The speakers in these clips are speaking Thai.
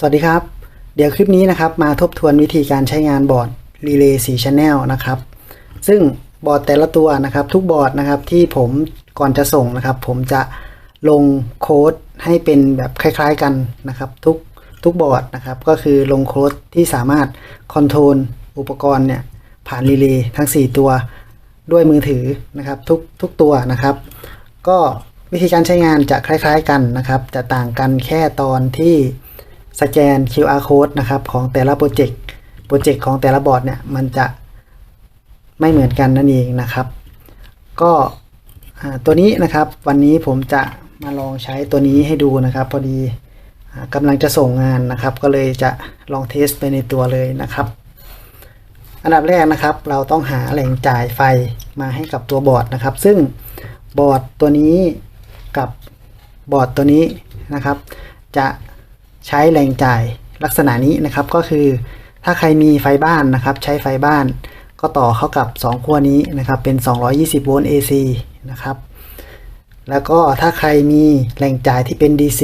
สวัสดีครับ เดี๋ยวคลิปนี้นะครับมาทบทวนวิธีการใช้งานบอร์ด Relay 4 Channel นะครับ ซึ่งบอร์ดแต่ละตัวนะครับ ทุกบอร์ดนะครับที่ผมก่อนจะส่งนะครับ ผมจะลงโค้ดให้เป็นแบบคล้ายๆกันนะครับทุกทุกบอร์ดนะครับ ก็คือลงโค้ดที่สามารถคอนโทรลอุปกรณ์เนี่ยผ่านรีเลย์ทั้ง 4 ตัวด้วยมือถือนะครับทุกทุกตัวนะครับ ก็วิธีการใช้งานจะคล้าย ๆกันนะครับ จะต่างกันแค่ตอนที่ สแกน QR code นะครับของแต่ละโปรเจกต์โปรเจกต์ของแต่ละบอร์ดเนี่ยมันจะไม่เหมือนกันนั่นเองนะครับ ก็ตัวนี้นะครับวันนี้ผมจะมาลองใช้ตัวนี้ให้ดูนะครับ พอดีกำลังจะส่งงานนะครับ ก็เลยจะลองเทสไปในตัวเลยนะครับ อันดับแรกนะครับ เราต้องหาแหล่งจ่ายไฟมาให้กับตัวบอร์ดนะครับ ซึ่งบอร์ดตัวนี้กับบอร์ดตัวนี้นะครับ จะ ใช้แหล่งจ่ายลักษณะนี้นะครับก็คือ ถ้าใครมีไฟบ้านนะครับ ใช้ไฟบ้าน ก็ต่อเข้ากับ 2 ขั้วนี้นะครับเป็น 220 โวลต์ AC นะครับแล้วก็ถ้าใครมีแหล่งจ่ายที่เป็น DC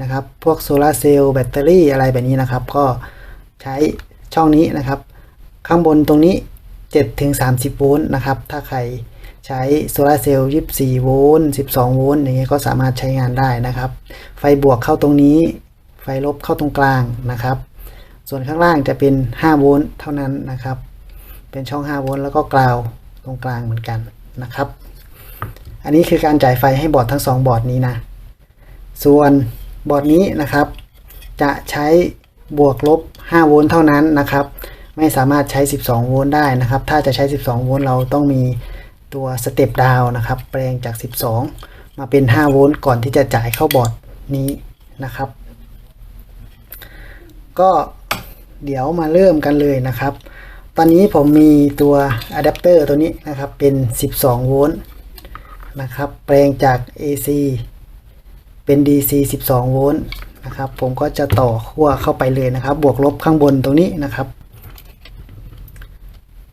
นะครับ พวกโซลาเซลล์แบตเตอรี่อะไรแบบนี้นะครับ ก็ใช้ช่องนี้นะครับ ข้างบนตรงนี้7ถึง30 โวลต์นะครับ ถ้าใครใช้โซลาเซลล์ 24 โวลต์ 12 โวลต์อย่างเงี้ยก็สามารถใช้งานได้นะครับ ไฟบวกเข้าตรงนี้ ไฟลบเข้าตรงกลางนะครับ ส่วนข้างล่างจะเป็น 5 โวลต์เท่านั้นนะครับ เป็นช่อง 5 โวลต์แล้วก็กราวตรงกลางเหมือนกันนะครับ อันนี้คือการจ่ายไฟให้บอร์ดทั้ง 2 บอร์ดนี้นะ ส่วนบอร์ดนี้นะครับ จะใช้บวกลบ 5 โวลต์เท่านั้นนะครับ ไม่สามารถใช้ 12 โวลต์ได้นะครับ ถ้าจะใช้ 12 โวลต์เราต้องมีตัวสเต็ปดาวนะครับ แปลงจาก 12 มาเป็น 5 โวลต์ก่อนที่จะจ่ายเข้าบอร์ดนี้นะครับ ก็เดี๋ยวมาเริ่มกันเลยนะครับ ตอนนี้ผมมีตัวอะแดปเตอร์ตัวนี้นะครับเป็น 12 โวลต์นะครับแปลงจาก AC เป็น DC 12 โวลต์นะครับผมก็จะต่อขั้วเข้าไปเลยนะครับ บวกลบข้างบนตรงนี้นะครับ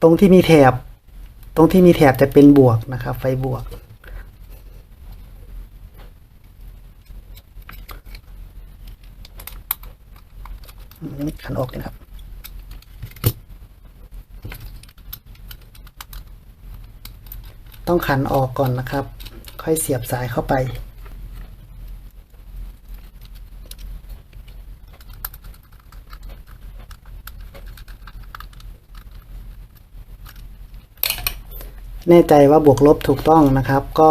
ตรงที่มีแถบตรงที่มีแถบจะเป็นบวกนะครับ ไฟบวก นี่ขันออกเลยครับต้องขันออกก่อนนะครับ ค่อยเสียบสายเข้าไป แน่ใจว่าบวกลบถูกต้องนะครับ ก็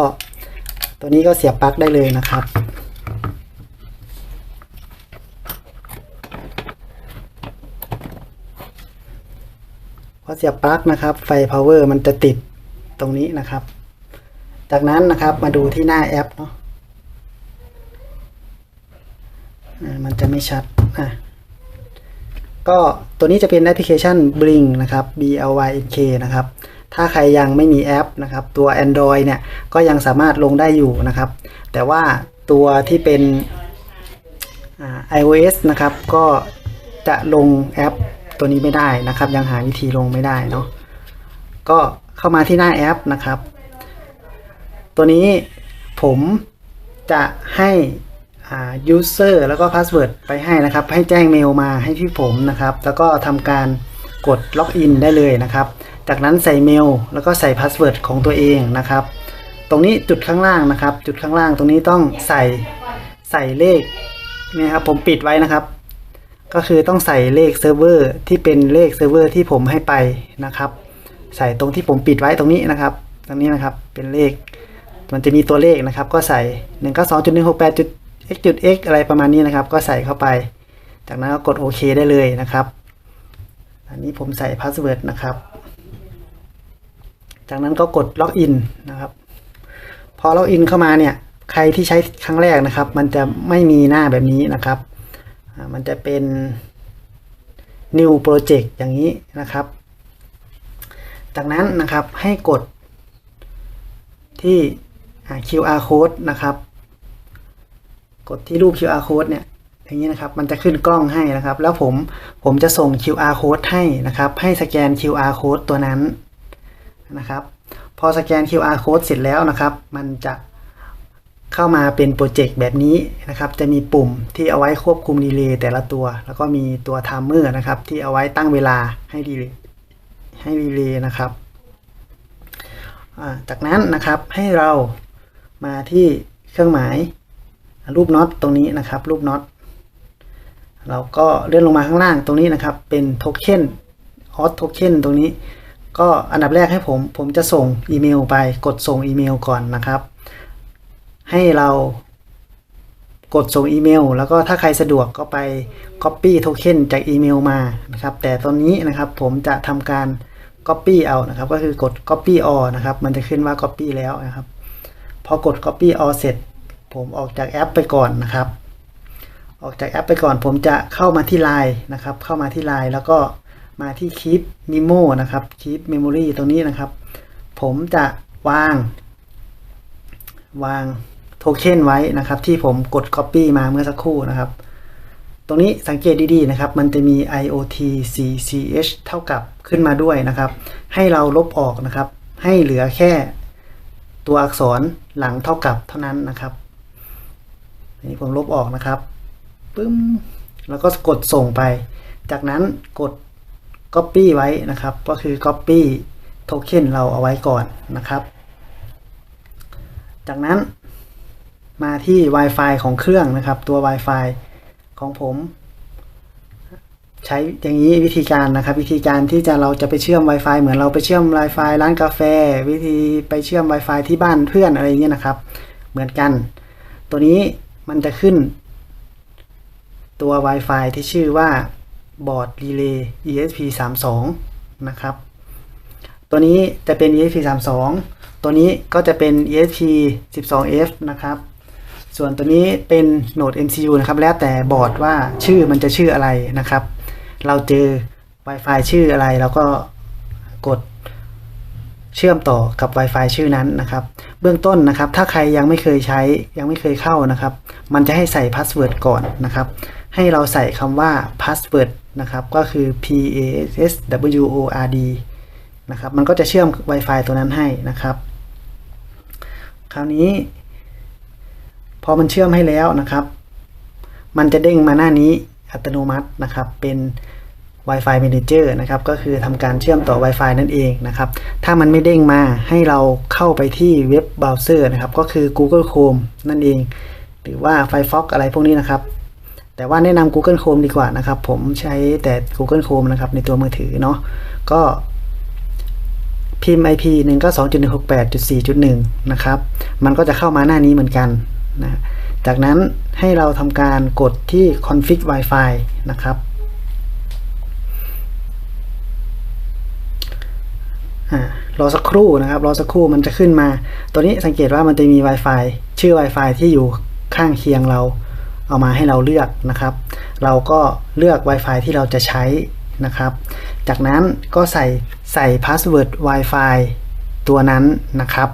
ตัวนี้ก็เสียบปลั๊กได้เลยนะครับ พ อเสียบปลั๊กนะครับ ไฟ power มันจะติดตรงนี้นะครับ จากนั้นนะครับมาดูที่หน้าแอปเนาะมันจะไม่ชัดอะก็ตัวนี้จะเป็นแอปพลิเคชัน Blink นะครับ B L Y N K นะครับ ถ้าใครยังไม่มีแอปนะครับ ตัว Android เนี่ย ก็ยังสามารถลงได้อยู่นะครับ แต่ว่าตัวที่เป็น iOS นะครับ ก็จะลงแอป ตัวนี้ไม่ได้นะครับ ยังหาวิธีลงไม่ได้เนาะก็เข้ามาที่หน้าแอปนะครับ ตัวนี้ผมจะให้อ่า user แล้วก็ password ไปให้นะครับ ให้แจ้งเมลมาให้ที่ผมนะครับ แล้วก็ทำการกดล็อกอินได้เลยนะครับ จากนั้นใส่เมลแล้วก็ใส่พาสเวิร์ดของตัวเองนะครับ ตรงนี้จุดข้างล่างนะครับ จุดข้างล่างตรงนี้ต้องใส่ใส่เลขเนี่ยครับผมปิดไว้นะครับ ก็คือต้องใส่เลขเซิร์ฟเวอร์ที่เป็นเลขเซิร์ฟเวอร์ที่ผมให้ไปนะครับ ใส่ตรงที่ผมปิดไว้ตรงนี้นะครับ ตรงนี้นะครับเป็นเลข มันจะมีตัวเลขนะครับ ก็ใส่1 9 2 1 6 8 x x อะไรประมาณนี้นะครับ ก็ใส่เข้าไป จากนั้นก็กดโอเคได้เลยนะครับ อันนี้ผมใส่พาสเวิร์ดนะครับ จากนั้นก็กดล็อกอินนะครับ พอล็อกอินเข้ามาเนี่ยใครที่ใช้ครั้งแรกนะครับ มันจะไม่มีหน้าแบบนี้นะครับ มันจะเป็น new project อย่างนี้นะครับ จากนั้นนะครับให้กดที่ QR code นะครับ กดที่รูป QR code เนี่ยอย่างนี้นะครับ มันจะขึ้นกล้องให้นะครับ แล้วผมผมจะส่ง QR code ให้นะครับ ให้สแกน QR code ตัวนั้นนะครับ พอสแกน QR code เสร็จแล้วนะครับ มันจะ เข้ามาเป็นโปรเจกต์แบบนี้นะครับ จะมีปุ่มที่เอาไว้ควบคุมดีเลย์แต่ละตัว แล้วก็มีตัวไทม์เมอร์นะครับ ที่เอาไว้ตั้งเวลาให้ดีเลย์ให้ดีเลย์นะครับ จากนั้นนะครับให้เรามาที่เครื่องหมายรูปน็อตตรงนี้นะครับ รูปน็อตเราก็เลื่อนลงมาข้างล่างตรงนี้นะครับ เป็นโทเค็นออสโทเค็นตรงนี้ ก็อันดับแรกให้ผม ผมจะส่งอีเมลไปกดส่งอีเมลก่อนนะครับ ให้เรากดส่งอีเมล แล้วก็ถ้าใครสะดวกก็ไป Copy Token จากอีเมลมานะครับ แต่ตอนนี้นะครับผมจะทำการ Copy เอานะครับ ก็คือกด Copy all นะครับ มันจะขึ้นว่า Copy แล้วนะครับ พอกด Copy all เสร็จ ผมออกจากแอปไปก่อนนะครับ ออกจากแอปไปก่อน ผมจะเข้ามาที่ Line นะครับ เข้ามาที่ Line แล้วก็มาที่ Keep Memo นะครับ Keep Memory ตรงนี้นะครับ ผมจะวาง วางโทเค็นไว้นะครับ ที่ผมกด Copy มาเมื่อสักครู่นะครับ ตรงนี้สังเกตดีๆนะครับ มันจะมี IoT CCH เท่ากับขึ้นมาด้วยนะครับ ให้เราลบออกนะครับ ให้เหลือแค่ตัวอักษรหลังเท่ากับเท่านั้นนะครับนี่ผมลบออกนะครับปึ้มแล้วก็กดส่งไป จากนั้นกด Copy ไว้นะครับ ก็คือ Copy โทเค็นเราเอาไว้ก่อนนะครับ จากนั้นมาที่ Wi-Fi ของเครื่องนะครับ ตัว Wi-Fi ของผม ใช้อย่างนี้วิธีการนะครับ วิธีการที่จะเราจะไปเชื่อม Wi-Fi เหมือนเราไปเชื่อม Wi-Fi ร้านกาแฟ วิธีไปเชื่อม Wi-Fi ที่บ้านเพื่อนอะไรอย่างเงี้ยนะครับ เหมือนกัน ตัวนี้มันจะขึ้น ตัว Wi-Fi ที่ชื่อว่าบอร์ด Relay ESP32 นะครับ ตัวนี้จะเป็น ESP32 ตัวนี้ก็จะเป็น ESP12F นะครับ ส่วนตัวนี้เป็นโหนด MCU นะครับ แล้วแต่บอร์ดว่าชื่อมันจะชื่ออะไรนะครับ เราเจอ Wi-Fi ชื่ออะไรเราก็กดเชื่อมต่อกับ Wi-Fi ชื่อนั้นนะครับ เบื้องต้นนะครับ ถ้าใครยังไม่เคยใช้ยังไม่เคยเข้านะครับ มันจะให้ใส่พาสเวิร์ดก่อนนะครับ ให้เราใส่คำว่า password นะครับ ก็คือ p a s w o r d นะครับ มันก็จะเชื่อม Wi-Fi ตัวนั้นให้นะครับ คราวนี้ พอมันเชื่อมให้แล้วนะครับ มันจะเด้งมาหน้านี้อัตโนมัตินะครับ เป็น Wi-Fi Manager นะครับ ก็คือทำการเชื่อมต่อ Wi-Fi นั่นเองนะครับ ถ้ามันไม่เด้งมาให้เราเข้าไปที่เว็บเบราว์เซอร์นะครับ ก็คือ Google Chrome นั่นเอง หรือว่า Firefox อะไรพวกนี้นะครับ แต่ว่าแนะนำ Google Chrome ดีกว่านะครับ ผมใช้แต่ Google Chrome นะครับ ในตัวมือถือเนาะ ก็ พิมพ์ IP 192.168.4.1 นะครับ มันก็จะเข้ามาหน้านี้เหมือนกันนะ จากนั้นให้เราทำการกดที่ config Wi-Fi นะครับรอสักครู่นะครับ รอสักครู่มันจะขึ้นมา ตัวนี้สังเกตว่ามันจะมี Wi-Fi ชื่อ Wi-Fi ที่อยู่ข้างเคียงเรา เอามาให้เราเลือกนะครับ เราก็เลือก Wi-Fi ที่เราจะใช้นะครับ จากนั้นก็ใส่ใส่พาสเวิร์ด Wi-Fi ตัวนั้นนะครับ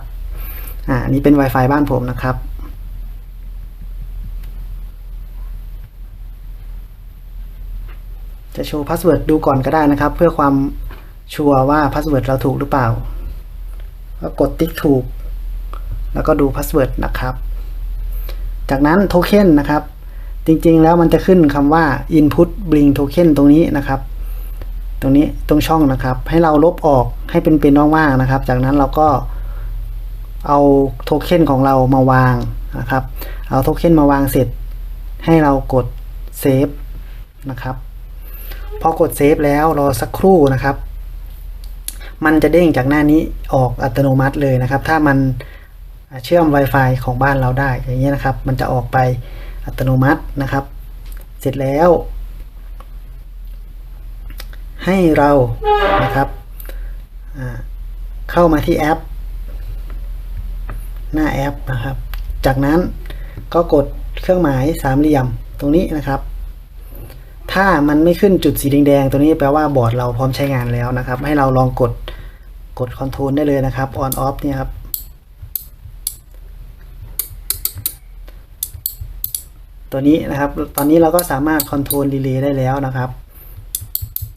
อ่านนี้เป็น Wi-Fi บ้านผมนะครับ จะโชว์พาสเวิร์ดดูก่อนก็ได้นะครับ เพื่อความชัวร์ว่าพาสเวิร์ดเราถูกหรือเปล่า ก็กดติ๊กถูก แล้วก็ดูพาสเวิร์ดนะครับ จากนั้นโทเค็นนะครับ จริงๆแล้วมันจะขึ้นคำว่า input bring token ตรงนี้นะครับ ตรงนี้ตรงช่องนะครับ ให้เราลบออกให้เป็นเป็นว่างๆนะครับ จากนั้นเราก็เอาโทเค็นของเรามาวางนะครับ เอาโทเค็นมาวางเสร็จ ให้เรากดเซฟนะครับพอกดเซฟแล้วรอสักครู่นะครับ มันจะเด้งจากหน้านี้ออกอัตโนมัติเลยนะครับ ถ้ามันเชื่อม Wi-Fi ของบ้านเราได้อย่างนี้นะครับ มันจะออกไปอัตโนมัตินะครับ เสร็จแล้ว ให้เรานะครับเข้ามาที่แอป หน้าแอปนะครับ จากนั้นก็กดเครื่องหมายสามเหลี่ยมตรงนี้นะครับ ถ้ามันไม่ขึ้นจุดสีแดงๆตัวนี้แปลว่าบอร์ดเราพร้อมใช้งานแล้วนะครับ ให้เราลองกดกดคอนโทรลได้เลยนะครับ on off เนี่ยครับตัวนี้นะครับ ตอนนี้เราก็สามารถคอนโทรลรีเลย์ได้แล้วนะครับ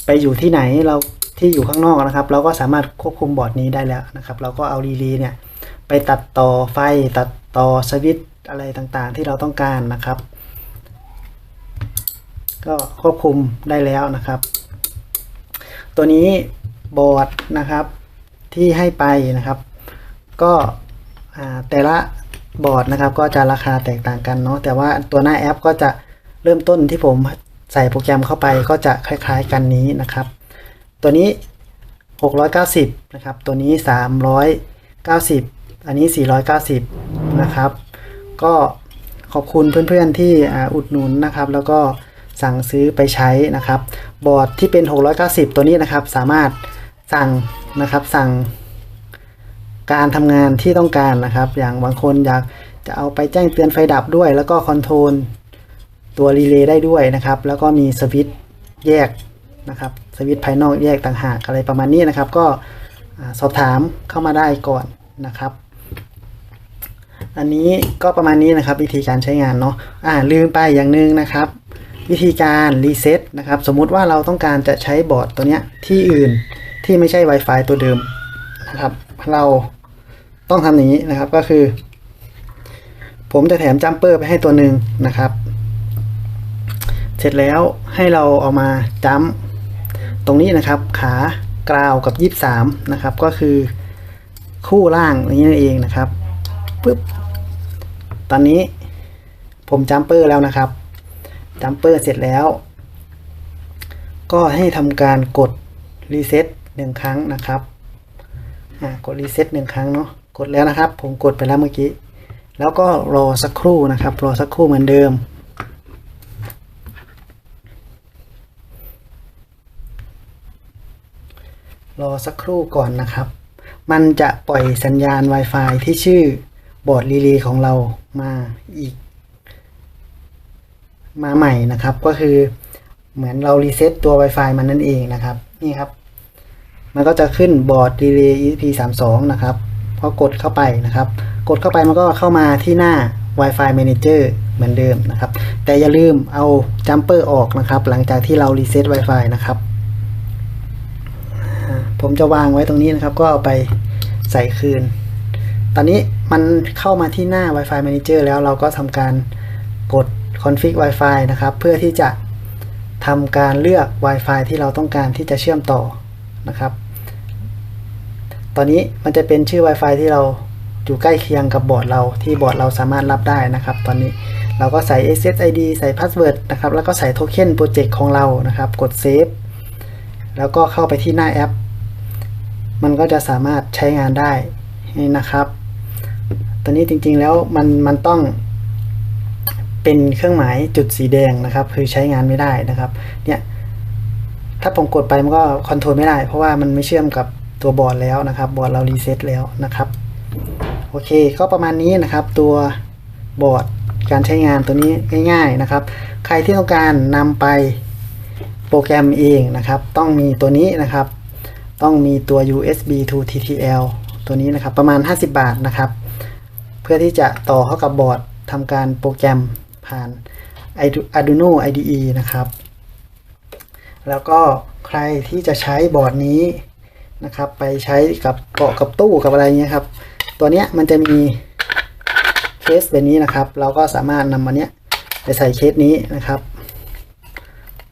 ไปอยู่ที่ไหนเราที่อยู่ข้างนอกนะครับ เราก็สามารถควบคุมบอร์ดนี้ได้แล้วนะครับ เราก็เอารีเลย์เนี่ยไปตัดต่อไฟตัดต่อสวิตอะไรต่างๆ ที่เราต้องการนะครับ ก็ควบคุมได้แล้วนะครับ ตัวนี้บอร์ดนะครับที่ให้ไปนะครับ ก็แต่ละบอร์ดนะครับก็จะราคาแตกต่างกันเนาะแต่ว่าตัวหน้าแอปก็จะเริ่มต้นที่ผม ใส่โปรแกรมเข้าไปก็จะคล้ายๆกันนี้นะครับ ตัวนี้ 690 นะครับ ตัวนี้ 390 อันนี้ 490 นะครับ ก็ขอบคุณเพื่อนๆที่อุดหนุนนะครับ แล้วก็สั่งซื้อไปใช้นะครับ บอร์ดที่เป็น 690 ตัวนี้นะครับ สามารถสั่งนะครับสั่งการทำงานที่ต้องการนะครับ อย่างบางคนอยากจะเอาไปแจ้งเตือนไฟดับด้วย แล้วก็คอนโทรล ตัวรีเลย์ได้ด้วยนะครับ แล้วก็มีสวิตช์แยกนะครับสวิตช์ภายนอกแยกต่างหากอะไรประมาณนี้นะครับ ก็สอบถามเข้ามาได้ก่อนนะครับ อันนี้ก็ประมาณนี้นะครับ วิธีการใช้งานเนาะอ่าลืมไปอย่างหนึงนะครับ วิธีการรีเซ็ตนะครับ สมมุติว่าเราต้องการจะใช้บอร์ดตัวเนี้ยที่อื่นที่ไม่ใช่ Wi-Fi ตัวเดิมนะครับ เราต้องทำอย่างนี้นะครับก็คือ ผมจะแถมจัมเปอร์ไปให้ตัวหนึ่งนะครับ เสร็จแล้วให้เราเอามาจัมตรงนี้นะครับ ขากราวกับ 23 นะครับ ก็คือคู่ล่างอย่างนี้นั่นเองนะครับปึ๊บตอนนี้ผมจัมเปอร์แล้วนะครับจัมเปอร์เสร็จแล้ว ก็ให้ทำการกดรีเซ็ตหนึ่งครั้งนะครับกดรีเซ็ตหนึ่งครั้งเนาะกดแล้วนะครับ ผมกดไปแล้วเมื่อกี้ แล้วก็รอสักครู่นะครับ รอสักครู่เหมือนเดิม รอสักครู่ก่อนนะครับ มันจะปล่อยสัญญาณ Wi-Fi ที่ชื่อบอร์ดรีเลย์ของเรามาอีก มาใหม่นะครับ ก็คือเหมือนเรารีเซ็ตตัว Wi-Fi มันนั่นเองนะครับ นี่ครับ มันก็จะขึ้นบอร์ด Relay EP32 นะครับพอกดเข้าไปนะครับ กดเข้าไปมันก็เข้ามาที่หน้า Wi-Fi Manager เหมือนเดิมนะครับ แต่อย่าลืมเอาจัมเปอร์ออกนะครับ หลังจากที่เรารีเซ็ต Wi-Fi นะครับ ผมจะวางไว้ตรงนี้นะครับ ก็เอาไปใส่คืน ตอนนี้มันเข้ามาที่หน้า Wi-Fi Manager แล้วเราก็ทำการกด config Wi-Fi นะครับ เพื่อที่จะทำการเลือก Wi-Fi ที่เราต้องการที่จะเชื่อมต่อนะครับ ตอนนี้มันจะเป็นชื่อ Wi-Fi ที่เราอยู่ใกล้เคียงกับบอร์ดเราที่บอร์ดเราสามารถรับได้นะครับ ตอนนี้เราก็ใส่ SSID ใส่ Password นะครับ แล้วก็ใส่โทเค็นโปรเจกต์ของเรานะครับ กด Save แล้วก็เข้าไปที่หน้าแอป มันก็จะสามารถใช้งานได้นะครับ ตอนนี้จริงๆแล้วมันมันต้องเป็นเครื่องหมายจุดสีแดงนะครับ คือใช้งานไม่ได้นะครับ เนี่ยถ้าผมกดไปมันก็คอนโทรลไม่ได้ เพราะว่ามันไม่เชื่อมกับตัวบอร์ดแล้วนะครับ บอร์ดเรารีเซ็ตแล้วนะครับ โอเค ก็ประมาณนี้นะครับ ตัวบอร์ดการใช้งานตัวนี้ง่าย ๆนะครับ ใครที่ต้องการนำไปโปรแกรมเองนะครับ ต้องมีตัวนี้นะครับ ต้องมีตัว USB to TTL ตัวนี้นะครับประมาณ 50 บาทนะครับ เพื่อที่จะต่อเข้ากับบอร์ดทำการโปรแกรมผ่าน Arduino IDE นะครับ แล้วก็ใครที่จะใช้บอร์ดนี้นะครับ ไปใช้กับเกาะกับตู้กับอะไรเงี้ยครับ ตัวเนี้ยมันจะมีเคสแบบนี้นะครับ เราก็สามารถนำมันเนี้ยไปใส่เคสนี้นะครับ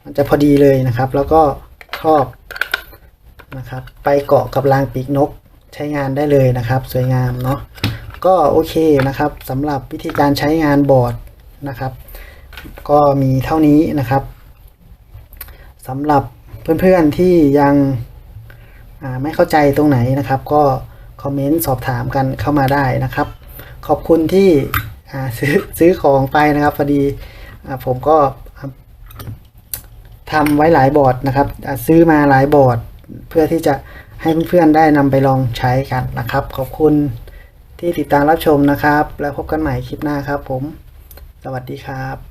มันจะพอดีเลยนะครับ แล้วก็ครอบ นะครับ ไปเกาะกับรางปีกนกใช้งานได้เลยนะครับ สวยงามเนาะก็โอเคนะครับสำหรับวิธีการใช้งานบอร์ดนะครับ ก็มีเท่านี้นะครับสำหรับเพื่อนๆที่ยังไม่เข้าใจตรงไหนนะครับ ก็คอมเมนต์สอบถามกันเข้ามาได้นะครับ ขอบคุณที่ซื้อซื้อของไปนะครับพอดีผมก็ทำไว้หลายบอร์ดนะครับ ซื้อมาหลายบอร์ด เพื่อที่จะให้เพื่อนๆได้นำไปลองใช้กันนะครับ ขอบคุณที่ติดตามรับชมนะครับ แล้วพบกันใหม่คลิปหน้าครับผม สวัสดีครับ